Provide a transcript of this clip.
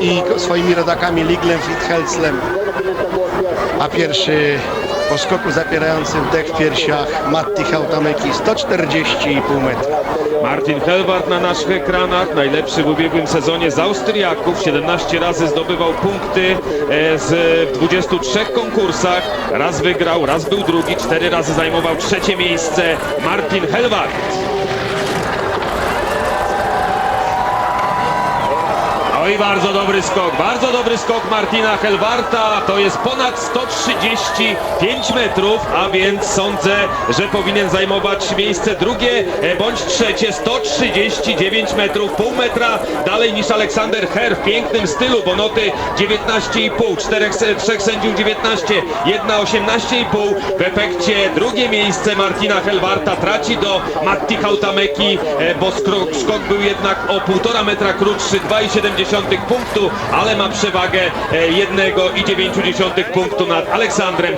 I swoimi rodakami Liglem Fithelslem. A pierwszy po skoku zapierającym dech w piersiach Matti Hautameki 140,5 metra. Martin Helwart na naszych ekranach, najlepszy w ubiegłym sezonie z Austriaków, 17 razy zdobywał punkty e, z w 23 konkursach, raz wygrał, raz był drugi, cztery razy zajmował trzecie miejsce Martin Helwart. Oj, bardzo dobry skok, bardzo dobry skok Martina Helwarta. To jest ponad 135 metrów, a więc sądzę, że powinien zajmować miejsce drugie e, bądź trzecie. 139 metrów, pół metra dalej niż Aleksander Her w pięknym stylu, bo noty 19,5, czterech, trzech sędziów 19, jedna 18,5. W efekcie drugie miejsce Martina Helwarta traci do Matti Hautameki, e, bo skok był jednak o 1,5 metra krótszy, 2,7 punktu, ale ma przewagę e, 1,9 punktu nad Aleksandrem